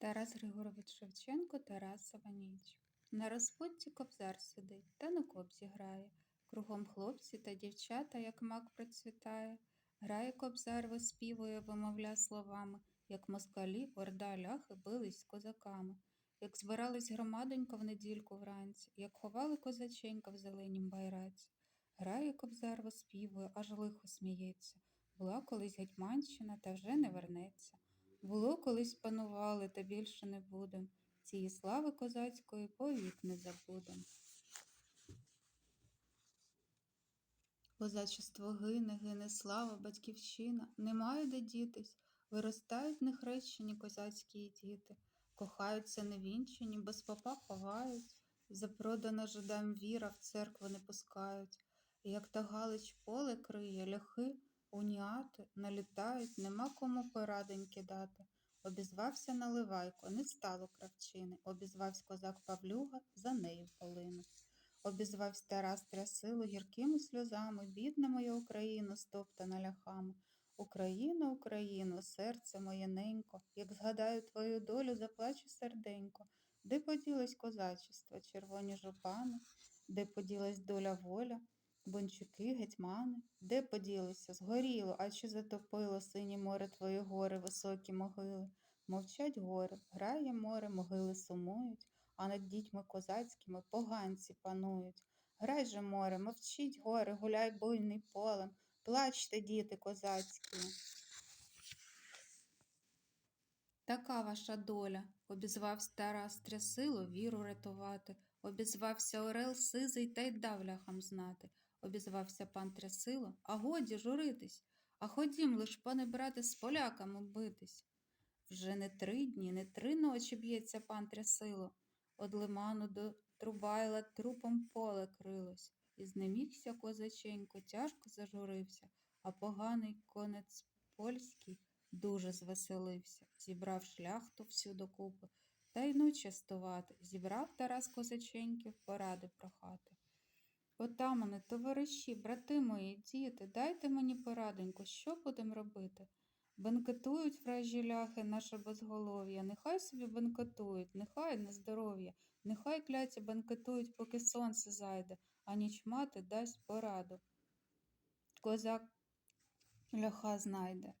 Тарас Григорович Шевченко, Тарасова ніч. На розпутті кобзар сидить, та на кобзі грає. Кругом хлопці та дівчата, як мак процвітає. Грає кобзар, виспівує, вимовля словами, як москалі, орда ляхи бились з козаками. Як збирались громадонько в недільку вранці, як ховали козаченька в зеленім байраці. Грає кобзар, виспівує, аж лихо сміється. Була колись гетьманщина, та вже не вернеться. Було колись панували, та більше не будем. Цієї слави козацької повік не забудем. Козачество гине, гине слава, батьківщина, немає де дітись, виростають нехрещені козацькі діти, кохаються невінчені, без попа ховають, запродана жидам віра в церкву не пускають. Як та Галич поле криє, ляхи, уніати налітають, нема кому порадоньки дати. Обізвався Наливайко, не стало кравчини, обізвався козак Павлюга, за нею полинув. Обізвався Тарас Трясило гіркими сльозами, бідна моя Україна, стоптана ляхами. Україно, Україно, серце моє ненько, як згадаю твою долю, заплачу серденько. Де поділось козачество, червоні жупани, де поділась доля воля, бончуки, гетьмани, де поділися, згоріло, а чи затопило синє море твої гори, високі могили. Мовчать гори, грає море, могили сумують, а над дітьми козацькими поганці панують. Грай же море, мовчіть гори, гуляй буйний полем, плачте, діти козацькі. Така ваша доля, обізвався Тарас Трясило віру рятувати, обізвався Орел сизий та й дав ляхам знати, обізвався пан Трясило, а годі журитись, а ходім лиш, пане брате, з поляками битись. Вже не три дні, не три ночі б'ється пан Трясило, од лиману до Трубайла трупом поле крилось, і знемігся козаченько, тяжко зажурився, а поганий конець польський дуже звеселився, зібрав шляхту всю докупи, та й ну частувати, зібрав Тарас козаченьків поради прохати. Отамане, товариші, брати мої, діти, дайте мені порадоньку, що будем робити? Бенкетують вражі ляхи наше безголов'я, нехай собі бенкетують, нехай на здоров'я, нехай кляті бенкетують, поки сонце зайде, а ніч мати дасть пораду. Козак ляха знайде.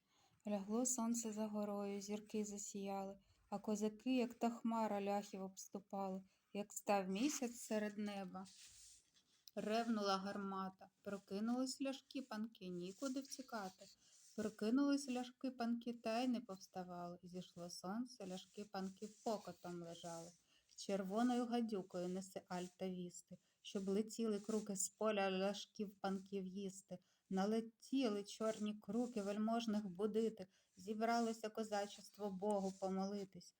Лягло сонце за горою, зірки засіяли, а козаки, як та хмара, ляхів обступали, як став місяць серед неба. Ревнула гармата, прокинулись ляшки панки, нікуди втікати. Прокинулись ляшки панки, та й не повставали. Зійшло сонце, ляшки панки покотом лежали. Червоною гадюкою несе альта вісти, щоб летіли круки з поля ляшків панків їсти. Налетіли чорні круки вельможних будити, зібралося козачество Богу помолитись.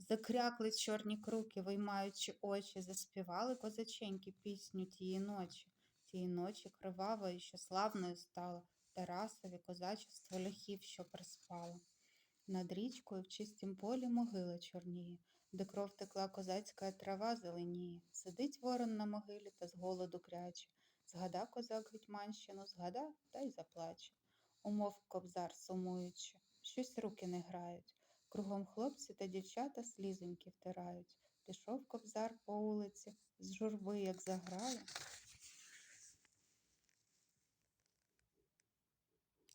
Закрякли чорні круки, виймаючи очі, заспівали козаченьки пісню тієї ночі. Тієї ночі кривавою, що славною стала Тарасові козачество ляхів, що приспало. Над річкою в чистім полі могила чорніє, де кров текла козацька трава зеленіє. Сидить ворон на могилі та з голоду кряче. Згада козак Гетьманщину, згада та й заплаче. Умов кобзар сумуючи, щось руки не грають. Кругом хлопці та дівчата слізоньки втирають. Пішов кобзар по вулиці, з журби як заграє.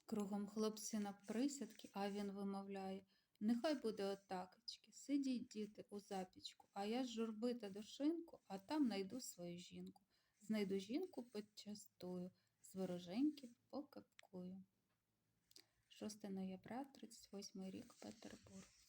Кругом хлопці на присядки, а він вимовляє Нехай буде отакечки, сидіть, діти, у запічку, а я з журби та дошинку, а там найду свою жінку. Знайду жінку почастую, з вороженьки покапкую. 6 ноября, 38 рік, Петербург.